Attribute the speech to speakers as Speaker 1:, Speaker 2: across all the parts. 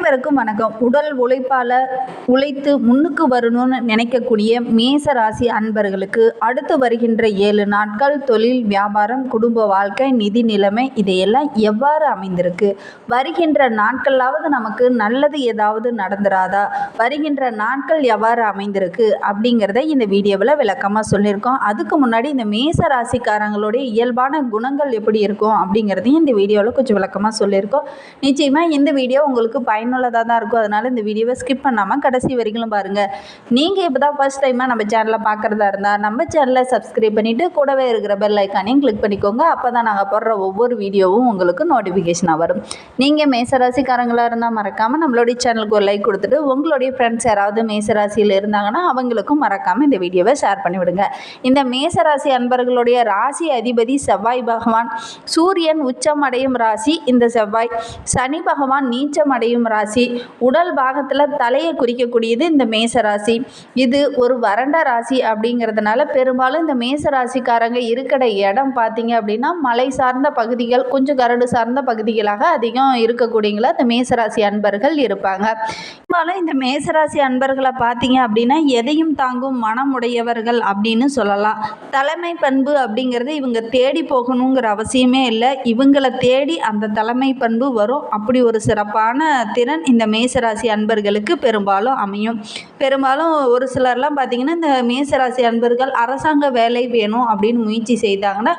Speaker 1: அனைவருக்கும் வணக்கம். உடல் உழைப்பால் உழைத்து முன்னுக்கு வரணும்னு நினைக்கக்கூடிய மேச ராசி அன்பர்களுக்கு அடுத்து வருகின்ற ஏழு நாட்கள் தொழில் வியாபாரம் குடும்ப வாழ்க்கை நிதி நிலைமை இதையெல்லாம் எவ்வாறு அமைந்திருக்கு? வருகின்ற நாட்களாவது நமக்கு நல்லது ஏதாவது நடந்துராதா? வருகின்ற நாட்கள் எவ்வாறு அமைந்திருக்கு? அப்படிங்கிறத இந்த வீடியோவில் விளக்கமாக சொல்லியிருக்கோம். அதுக்கு முன்னாடி இந்த மேச ராசிக்காரங்களுடைய இயல்பான குணங்கள் எப்படி இருக்கும் அப்படிங்கிறதையும் இந்த வீடியோவில் கொஞ்சம் விளக்கமாக சொல்லியிருக்கோம். நிச்சயமாக இந்த வீடியோ உங்களுக்கு பயன் பயனுள்ளதாக தான் இருக்கும். அதனால் இந்த வீடியோவை ஸ்கிப் பண்ணாமல் கடைசி வரைக்கும் பாருங்கள் நீங்கள் இப்போ தான் ஃபஸ்ட் டைமாக நம்ம சேனலை பார்க்குறதா இருந்தால் நம்ம சேனலை சப்ஸ்கிரைப் பண்ணிவிட்டு கூடவே இருக்கிற பெல் ஐக்கானையும் கிளிக் பண்ணிக்கோங்க. அப்போ தான் நாங்கள் போடுற ஒவ்வொரு வீடியோவும் உங்களுக்கு நோட்டிஃபிகேஷனாக வரும். நீங்கள் மேசராசிக்காரங்களாக இருந்தால் மறக்காமல் நம்மளுடைய சேனலுக்கு ஒரு லைக் கொடுத்துட்டு உங்களுடைய ஃப்ரெண்ட்ஸ் யாராவது மேசராசியில் இருந்தாங்கன்னா அவங்களுக்கும் மறக்காமல் இந்த வீடியோவை ஷேர் பண்ணிவிடுங்க. இந்த மேசராசி அன்பர்களுடைய ராசி அதிபதி செவ்வாய் பகவான் சூரியன் உச்சம் அடையும் ராசி இந்த செவ்வாய் சனி பகவான் நீச்சம் அடையும் ராசி உடல் பாகத்தில் தலையை குறிக்கக்கூடியது இந்த மேச ராசி. இது ஒரு வறண்ட ராசி அப்படிங்கிறதுனால பெரும்பாலும் இந்த மேச ராசிக்காரங்க இருக்கிற இடம் பார்த்தீங்க அப்படின்னா மலை சார்ந்த பகுதிகள் கொஞ்சம் கரடு சார்ந்த பகுதிகளாக அதிகம் இருக்கக்கூடியங்களா இந்த மேசராசி அன்பர்கள் இருப்பாங்க. பெரும்பாலும் இந்த மேசராசி அன்பர்களை பார்த்தீங்க அப்படின்னா எதையும் தாங்கும் மனம் உடையவர்கள் அப்படின்னு சொல்லலாம். தலைமை பண்பு அப்படிங்கிறது இவங்க தேடி போகணுங்கிற அவசியமே இல்லை. இவங்களை தேடி அந்த தலைமை பண்பு வரும். அப்படி ஒரு சிறப்பான திறன் இந்த மேசராசி அன்பர்களுக்கு பெரும்பாலும் அமையும். பெரும்பாலும் ஒரு சிலர்லாம் பார்த்திங்கன்னா இந்த மேசராசி அன்பர்கள் அரசாங்க வேலை வேணும் அப்படின்னு முயற்சி செய்தாங்கன்னா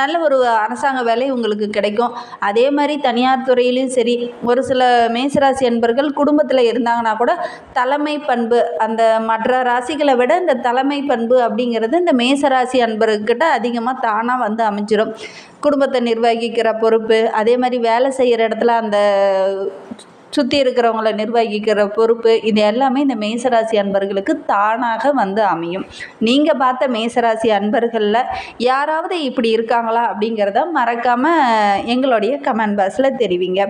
Speaker 1: நல்ல ஒரு அரசாங்க வேலை உங்களுக்கு கிடைக்கும். அதே மாதிரி தனியார் துறையிலையும் சரி ஒரு சில மேசராசி அன்பர்கள் குடும்பத்தில் இருந்தாங்கன்னா கூட தலைமை பண்பு அந்த மற்ற ராசிகளை விட இந்த தலைமை பண்பு அப்படிங்கிறது இந்த மேசராசி அன்பர்கிட்ட அதிகமாக தானாக வந்து அமைஞ்சிடும் குடும்பத்தை நிர்வகிக்கிற பொறுப்பு அதே மாதிரி வேலை செய்கிற இடத்துல அந்த சுற்றி இருக்கிறவங்கள நிர்வகிக்கிற பொறுப்பு இது எல்லாமே இந்த மேசராசி அன்பர்களுக்கு தானாக வந்து அமையும். நீங்கள் பார்த்த மேசராசி அன்பர்களில் யாராவது இப்படி இருக்காங்களா அப்படிங்கிறத மறக்காமல் எங்களுடைய கமெண்ட் பாக்ஸில் தெரிவிங்க.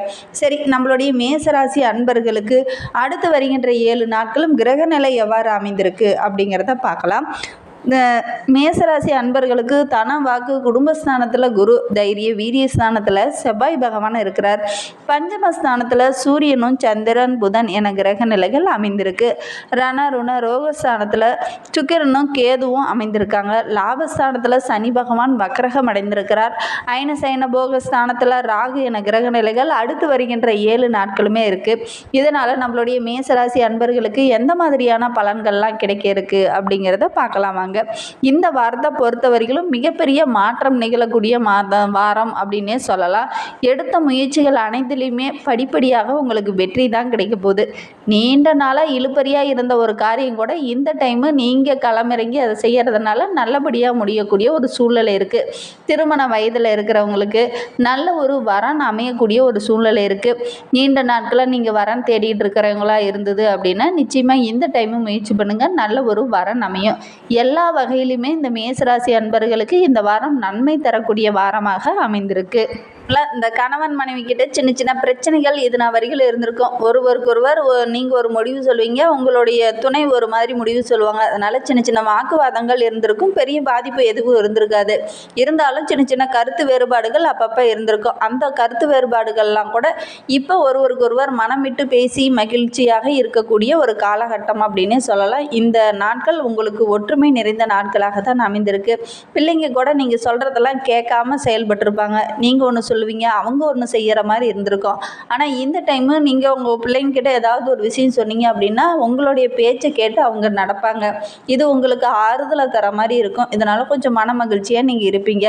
Speaker 1: சரி நம்மளுடைய மேசராசி அன்பர்களுக்கு அடுத்து வருகின்ற ஏழு நாட்களும் கிரகநிலை எவ்வாறு அமைந்திருக்கு அப்படிங்கிறத பார்க்கலாம். இந்த மேசராசி அன்பர்களுக்கு தனம் வாக்கு குடும்பஸ்தானத்தில் குரு தைரிய வீரிய ஸ்தானத்தில் செவ்வாய் பகவான் இருக்கிறார். பஞ்சமஸ்தானத்தில் சூரியனும் சந்திரன் புதன் என கிரக நிலைகள் அமைந்திருக்கு. ரண ருண ரோகஸ்தானத்தில் சுக்கிரனும் கேதுவும் அமைந்திருக்காங்க. லாபஸ்தானத்தில் சனி பகவான் வக்ரகம் அடைந்திருக்கிறார். ஐன சைன போகஸ்தானத்தில் ராகு என கிரக நிலைகள் அடுத்து வருகின்ற ஏழு நாட்களுமே இருக்குது இதனால் நம்மளுடைய மேசராசி அன்பர்களுக்கு எந்த மாதிரியான பலன்கள்லாம் கிடைக்க இருக்குது அப்படிங்கிறத பார்க்கலாம் வாங்க இந்த வாரத்தை பொறுத்த வரைக்கும் மிகப்பெரிய மாற்றம் நிகழக்கூடிய மாதம் வாரம் அப்படின்னே சொல்லலாம். எடுத்த முயற்சிகள் அனைத்துலேயுமே படிப்படியாக உங்களுக்கு வெற்றி தான் கிடைக்க போகுது. நீண்ட நாளாக இழுப்பறியாக இருந்த ஒரு காரியம் கூட இந்த டைமு நீங்கள் களமிறங்கி அதை செய்கிறதுனால நல்லபடியாக முடியக்கூடிய ஒரு சூழ்நிலை இருக்குது திருமண வயதில் இருக்கிறவங்களுக்கு நல்ல ஒரு வரன் அமையக்கூடிய ஒரு சூழ்நிலை இருக்குது நீண்ட நாட்களாக நீங்கள் வரன் தேடிட்டு இருக்கிறவங்களா இருந்தது அப்படின்னா நிச்சயமாக இந்த டைமு முயற்சி பண்ணுங்கள் நல்ல ஒரு வரன் அமையும். எல்லா எல்லா வகையிலுமே இந்த மேசராசி அன்பர்களுக்கு இந்த வாரம் நன்மை தரக்கூடிய வாரமாக அமைந்திருக்கு. இல்லை இந்த கணவன் மனைவி கிட்ட சின்ன சின்ன பிரச்சனைகள் இது வரைக்கும் இருந்திருக்கும். ஒருவருக்கொருவர் நீங்கள் ஒரு முடிவு சொல்வீங்க உங்களுடைய துணை ஒரு மாதிரி முடிவு சொல்லுவாங்க. அதனால் சின்ன சின்ன வாக்குவாதங்கள் இருந்திருக்கும் பெரிய பாதிப்பு எதுவும் இருந்திருக்காது. இருந்தாலும் சின்ன சின்ன கருத்து வேறுபாடுகள் அப்பப்போ இருந்திருக்கும். அந்த கருத்து வேறுபாடுகள்லாம் கூட இப்போ ஒருவருக்கொருவர் மனமிட்டு பேசி மகிழ்ச்சியாக இருக்கக்கூடிய ஒரு காலகட்டம் அப்படின்னே சொல்லலாம். இந்த நாட்கள் உங்களுக்கு ஒற்றுமை நிறைந்த நாட்களாக தான் அமைந்திருக்கு. பிள்ளைங்க கூட நீங்கள் சொல்கிறதெல்லாம் கேட்காம செயல்பட்டிருப்பாங்க. நீங்கள் ஒன்று சொல்லுவீங்க? அவங்க ஒன்று செய்கிற மாதிரி இருந்திருக்கும். ஆனால் இந்த டைமு நீங்கள் உங்கள் பிள்ளைங்கக்கிட்ட ஏதாவது ஒரு விஷயம் சொன்னீங்க அப்படின்னா உங்களுடைய பேச்சை கேட்டு அவங்க நடப்பாங்க. இது உங்களுக்கு ஆறுதலை தர மாதிரி இருக்கும். இதனால் கொஞ்சம் மன மகிழ்ச்சியாக நீங்கள் இருப்பீங்க.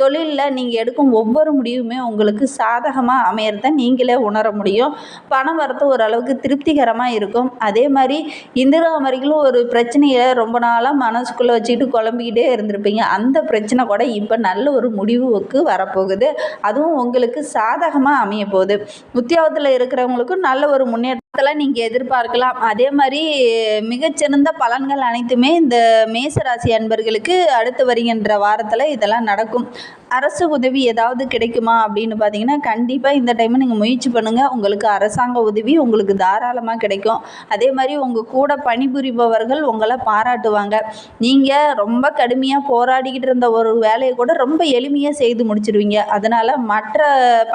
Speaker 1: தொழிலில் நீங்கள் எடுக்கும் ஒவ்வொரு முடிவுமே உங்களுக்கு சாதகமாக அமையறத நீங்களே உணர முடியும். பணம் வரத்து ஓரளவுக்கு திருப்திகரமாக இருக்கும். அதே மாதிரி இந்திரா வரைக்கும் ஒரு பிரச்சனையை ரொம்ப நாளாக மனசுக்குள்ளே வச்சுக்கிட்டு குழம்பிக்கிட்டே இருந்திருப்பீங்க. அந்த பிரச்சனை கூட இப்போ நல்ல ஒரு முடிவுக்கு வரப்போகுது. அதுவும் உங்களுக்கு சாதகமாக அமைய போகுது. உத்தியோகத்தில் இருக்கிறவங்களுக்கும் நல்ல ஒரு முன்னேற்றம் அதெல்லாம் நீங்கள் எதிர்பார்க்கலாம். அதே மாதிரி மிகச்சிறந்த பலன்கள் அனைத்துமே இந்த மேசராசி அன்பர்களுக்கு அடுத்து வருகின்ற வாரத்தில் இதெல்லாம் நடக்கும். அரசு உதவி ஏதாவது கிடைக்குமா அப்படின்னு பார்த்தீங்கன்னா கண்டிப்பாக இந்த டைம் நீங்கள் முயற்சி பண்ணுங்கள் உங்களுக்கு அரசாங்க உதவி உங்களுக்கு தாராளமாக கிடைக்கும். அதே மாதிரி உங்கள் கூட பணிபுரிபவர்கள் உங்களை பாராட்டுவாங்க. நீங்கள் ரொம்ப கடுமையாக போராடிக்கிட்டு இருந்த ஒரு வேலையை கூட ரொம்ப எளிமையாக செய்து முடிச்சிருவீங்க. அதனால் மற்ற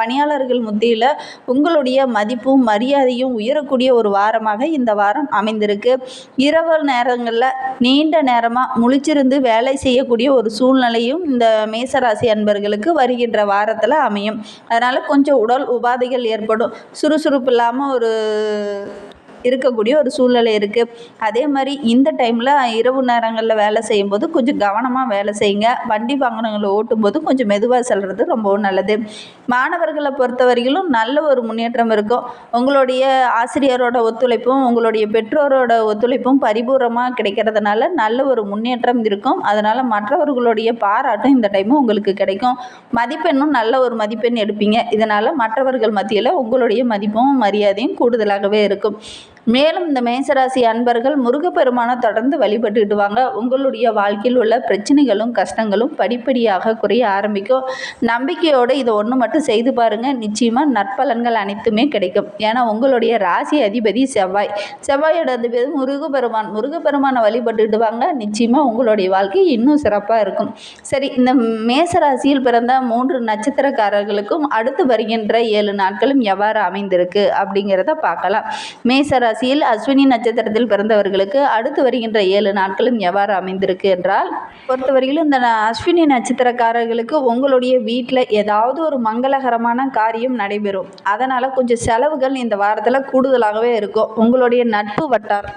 Speaker 1: பணியாளர்கள் மத்தியில் உங்களுடைய மதிப்பும் மரியாதையும் உயரும் இருக்கக்கூடிய ஒரு வாரமாக இந்த வாரம் அமைந்திருக்கு. இரவு நேரங்களில் நீண்ட நேரமாக முழிச்சிருந்து வேலை செய்யக்கூடிய ஒரு சூழ்நிலையும் இந்த மேசராசி அன்பர்களுக்கு வருகின்ற வாரத்தில் அமையும். அதனால் கொஞ்சம் உடல் உபாதைகள் ஏற்படும். சுறுசுறுப்பு இல்லாமல் ஒரு இருக்கக்கூடிய ஒரு சூழ்நிலை இருக்குது அதே மாதிரி இந்த டைமில் இரவு நேரங்களில் வேலை செய்யும்போது கொஞ்சம் கவனமாக வேலை செய்யுங்க. வண்டி வாகனங்களை ஓட்டும்போது கொஞ்சம் மெதுவாக செல்வது ரொம்பவும் நல்லது. மாணவர்களை பொறுத்த வரையிலும் நல்ல ஒரு முன்னேற்றம் இருக்கும். உங்களுடைய ஆசிரியரோட ஒத்துழைப்பும் உங்களுடைய பெற்றோரோட ஒத்துழைப்பும் பரிபூர்ணமாக கிடைக்கிறதுனால நல்ல ஒரு முன்னேற்றம் இருக்கும். அதனால் மற்றவர்களுடைய பாராட்டும் இந்த டைமும் உங்களுக்கு கிடைக்கும். மதிப்பெண்ணும் நல்ல ஒரு மதிப்பெண் எடுப்பீங்க. இதனால் மற்றவர்கள் மத்தியில் உங்களுடைய மதிப்பும் மரியாதையும் கூடுதலாகவே இருக்கும். மேலும் இந்த மேசராசி அன்பர்கள் முருகப்பெருமானை தொடர்ந்து வழிபட்டுக்கிட்டு வாங்க உங்களுடைய வாழ்க்கையில் உள்ள பிரச்சனைகளும் கஷ்டங்களும் படிப்படியாக குறைய ஆரம்பிக்கும். நம்பிக்கையோடு இதை ஒன்று மட்டும் செய்து பாருங்கள் நிச்சயமாக நற்பலன்கள் அனைத்துமே கிடைக்கும். ஏன்னா உங்களுடைய ராசி அதிபதி செவ்வாய். செவ்வாயோட அதிபதி முருகப்பெருமான். முருகப்பெருமானை வழிபட்டுக்கிட்டு வாங்க நிச்சயமாக உங்களுடைய வாழ்க்கை இன்னும் சிறப்பாக இருக்கும். சரி இந்த மேசராசியில் பிறந்த மூன்று நட்சத்திரக்காரர்களுக்கும் அடுத்து வருகின்ற ஏழு நாட்களும் எவ்வாறு அமைந்திருக்கு அப்படிங்கிறத பார்க்கலாம். மேசராசி ராசியில் அஸ்வினி நட்சத்திரத்தில் பிறந்தவர்களுக்கு அடுத்து வருகின்ற ஏழு நாட்களும் எவ்வாறு அமைந்திருக்கு என்றால் பொறுத்தவரையிலும் இந்த அஸ்வினி நட்சத்திரக்காரர்களுக்கு உங்களுடைய வீட்டில் ஏதாவது ஒரு மங்களகரமான காரியம் நடைபெறும். அதனால் கொஞ்சம் செலவுகள் இந்த வாரத்தில் கூடுதலாகவே இருக்கும். உங்களுடைய நட்பு வட்டார்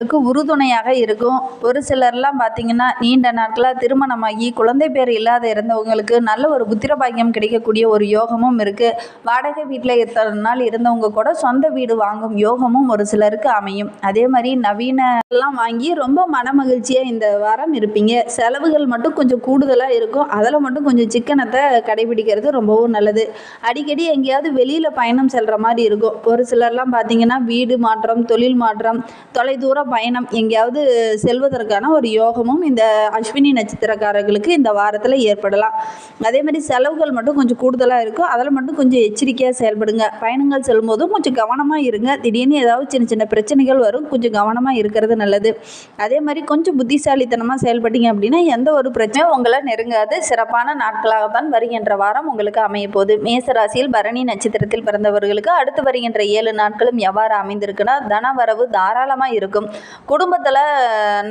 Speaker 1: அவங்களுக்கு உறுதுணையாக இருக்கும். ஒரு சிலர்லாம் பார்த்தீங்கன்னா நீண்ட நாட்களாக திருமணமாகி குழந்தை பேர் இல்லாத இருந்தவங்களுக்கு நல்ல ஒரு புத்திர பாக்கியம் கிடைக்கக்கூடிய ஒரு யோகமும் இருக்குது வாடகை வீட்டில் இத்தனை நாள் இருந்தவங்க கூட சொந்த வீடு வாங்கும் யோகமும் ஒரு சிலருக்கு அமையும். அதே மாதிரி நவீன எல்லாம் வாங்கி ரொம்ப மன மகிழ்ச்சியாக இந்த வாரம் இருப்பீங்க. செலவுகள் மட்டும் கொஞ்சம் கூடுதலாக இருக்கும். அதில் மட்டும் கொஞ்சம் சிக்கனத்தை கடைபிடிக்கிறது ரொம்பவும் நல்லது. அடிக்கடி எங்கேயாவது வெளியில் பயணம் செல்கிற மாதிரி இருக்கும். ஒரு சிலர்லாம் பார்த்தீங்கன்னா வீடு மாற்றம் தொழில் மாற்றம் தொலைதூர பயணம் எங்கேயாவது செல்வதற்கான ஒரு யோகமும் இந்த அஸ்வினி நட்சத்திரக்காரர்களுக்கு இந்த வாரத்தில் ஏற்படலாம். அதே மாதிரி செலவுகள் மட்டும் கொஞ்சம் கூடுதலாக இருக்கும். அதில் மட்டும் கொஞ்சம் எச்சரிக்கையாக செயல்படுங்க. பயணங்கள் செல்லும்போதும் கொஞ்சம் கவனமாக இருங்க. திடீர்னு ஏதாவது சின்ன சின்ன பிரச்சனைகள் வரும். கொஞ்சம் கவனமாக இருக்கிறது நல்லது. அதே மாதிரி கொஞ்சம் புத்திசாலித்தனமாக செயல்பட்டீங்க அப்படின்னா எந்த ஒரு பிரச்சனையும் உங்களை நெருங்காது. சிறப்பான நாட்களாகத்தான் வருகின்ற வாரம் உங்களுக்கு அமைய போகுது. மேசராசியில் பரணி நட்சத்திரத்தில் பிறந்தவர்களுக்கு அடுத்து வருகின்ற ஏழு நாட்களும் எவ்வாறு அமைந்திருக்குன்னா தனவரவு தாராளமாக இருக்கும். குடும்பத்தில்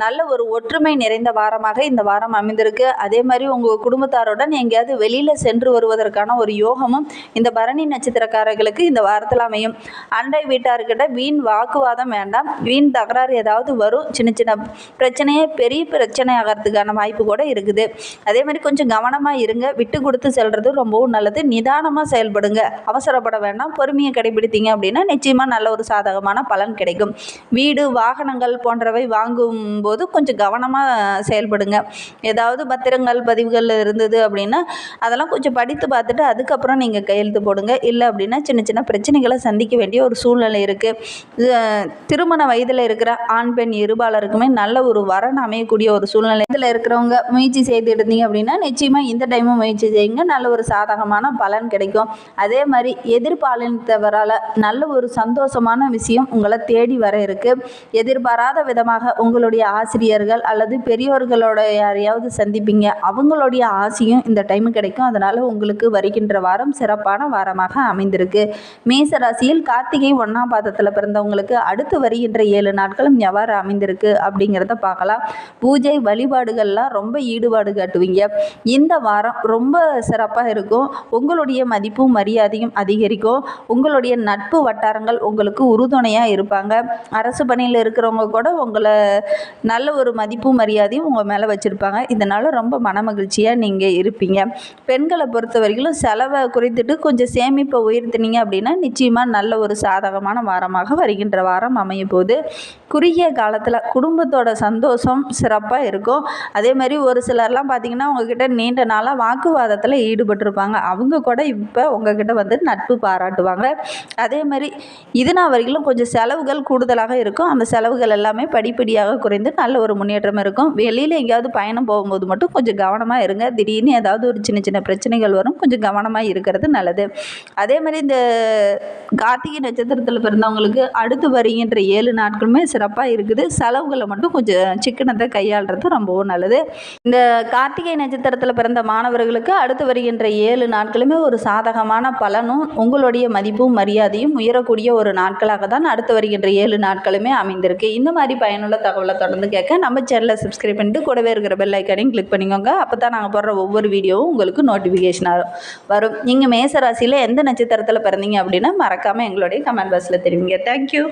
Speaker 1: நல்ல ஒரு ஒற்றுமை நிறைந்த வாரமாக இந்த வாரம் அமைந்திருக்கு. அதே மாதிரி உங்கள் குடும்பத்தாருடன் எங்கேயாவது வெளியில் சென்று வருவதற்கான ஒரு யோகமும் இந்த பரணி நட்சத்திரக்காரர்களுக்கு இந்த வாரத்தில் அமையும். அண்டை வீட்டார்கிட்ட வீண் வாக்குவாதம் வேண்டாம். வீண் தகராறு ஏதாவது வரும். சின்ன சின்ன பிரச்சனையே பெரிய பிரச்சனை ஆகிறதுக்கான வாய்ப்பு கூட இருக்குது. அதே மாதிரி கொஞ்சம் கவனமாக இருங்க. விட்டு கொடுத்து செல்வது ரொம்பவும் நல்லது. நிதானமாக செயல்படுங்க. அவசரப்பட வேண்டாம். பொறுமையை கடைபிடித்தீங்க அப்படின்னா நிச்சயமாக நல்ல ஒரு சாதகமான பலன் கிடைக்கும். வீடு வாகனங்கள் போன்றவை வாங்கும் போது கொஞ்சம் கவனமாக செயல்படுங்க. ஏதாவது பத்திரங்கள் பதிவுகள் இருந்தது அப்படின்னா அதெல்லாம் கொஞ்சம் படித்து பார்த்துட்டு அதுக்கப்புறம் நீங்கள் கையெழுத்து போடுங்க. இல்லை அப்படின்னா சின்ன சின்ன பிரச்சனைகளை சந்திக்க வேண்டிய ஒரு சூழ்நிலை இருக்குது திருமண வயதில் இருக்கிற ஆண் பெண் இருபாலருக்குமே நல்ல ஒரு வரன் அமையக்கூடிய ஒரு சூழ்நிலை. இதில் இருக்கிறவங்க முயற்சி செய்து இருந்தீங்க அப்படின்னா நிச்சயமாக இந்த டைமும் முயற்சி செய்யுங்க. நல்ல ஒரு சாதகமான பலன் கிடைக்கும். அதே மாதிரி எதிர்பாலினத்தவரால் நல்ல ஒரு சந்தோஷமான விஷயம் உங்களை தேடி வர இருக்குது எதிர்பாராத விதமாக உங்களுடைய ஆசிரியர்கள் அல்லது பெரியோர்களோட யாரையாவது சந்திப்பீங்க. அவங்களுடைய ஆசையும் இந்த டைம் கிடைக்கும். அதனால் உங்களுக்கு வருகின்ற வாரம் சிறப்பான வாரமாக அமைந்திருக்கு. மேச ராசியில் கார்த்திகை ஒன்றாம் பாதத்தில் பிறந்தவங்களுக்கு அடுத்து வருகின்ற ஏழு நாட்களும் எவ்வாறு அமைந்திருக்கு அப்படிங்கிறத பார்க்கலாம். பூஜை வழிபாடுகள்லாம் ரொம்ப ஈடுபாடு காட்டுவீங்க. இந்த வாரம் ரொம்ப சிறப்பாக இருக்கும். உங்களுடைய மதிப்பும் மரியாதையும் அதிகரிக்கும். உங்களுடைய நட்பு வட்டாரங்கள் உங்களுக்கு உறுதுணையாக இருப்பாங்க. அரசு பணியில் இருக்கிறவங்க இருக்கிறவங்க கூட உங்களை நல்ல ஒரு மதிப்பு மரியாதையும் உங்கள் மேலே வச்சுருப்பாங்க. இதனால் ரொம்ப மனமகிழ்ச்சியாக நீங்கள் இருப்பீங்க. பெண்களை பொறுத்த வரைக்கும் செலவை குறைத்துட்டு கொஞ்சம் சேமிப்பை உயர்த்தினீங்க அப்படின்னா நிச்சயமாக நல்ல ஒரு சாதகமான வாரமாக வருகின்ற வாரம் அமைய போகுது. குறுகிய காலத்தில் குடும்பத்தோட சந்தோஷம் சிறப்பாக இருக்கும். அதே மாதிரி ஒரு சிலர்லாம் பார்த்திங்கன்னா உங்ககிட்ட நீண்ட நாளாக வாக்குவாதத்தில் ஈடுபட்டிருப்பாங்க. அவங்க கூட இப்போ உங்ககிட்ட வந்து நட்பு பாராட்டுவாங்க. அதே மாதிரி இது நாள் வரைக்கும் கொஞ்சம் செலவுகள் கூடுதலாக இருக்கும். அந்த செலவுகள் எல்லாமே படிப்படியாக குறைந்து நல்ல ஒரு முன்னேற்றம் இருக்கும். வெளியில் எங்கேயாவது பயணம் போகும்போது மட்டும் கொஞ்சம் கவனமாக இருங்க. திடீர்னு ஏதாவது ஒரு சின்ன சின்ன பிரச்சனைகள் வரும். கொஞ்சம் கவனமாக இருக்கிறது நல்லது. அதே மாதிரி இந்த கார்த்திகை நட்சத்திரத்தில் பிறந்தவங்களுக்கு அடுத்து வருகின்ற ஏழு நாட்களுமே சிறப்பாக இருக்குது. செலவுகளை மட்டும் கொஞ்சம் சிக்கனத்தை கையாளுறது ரொம்பவும் நல்லது. இந்த கார்த்திகை நட்சத்திரத்தில் பிறந்த மாணவர்களுக்கு அடுத்து வருகின்ற ஏழு நாட்களுமே ஒரு சாதகமான பலனும் உங்களுடைய மதிப்பும் மரியாதையும் உயரக்கூடிய ஒரு நாட்களாக தான் அடுத்து வருகின்ற ஏழு நாட்களுமே அமைந்திருக்கு. இந்த மாதிரி பயனுள்ள தகவலை தொடர்ந்து கேட்க நம்ம சேனலை சப்ஸ்கிரைப் பண்ணிட்டு கூடவே இருக்கிற பெல் ஐக்கானையும் கிளிக் பண்ணிக்கோங்க. அப்போ தான் நாங்கள் போடுற ஒவ்வொரு வீடியோவும் உங்களுக்கு நோட்டிஃபிகேஷனாக வரும். நீங்கள் மேச ராசியில் எந்த நட்சத்திரத்தில் பிறந்தீங்க அப்படின்னா மறக்காமல் எங்களுடைய கமெண்ட் பாக்ஸில் தெரிவிங்க. தேங்க்யூ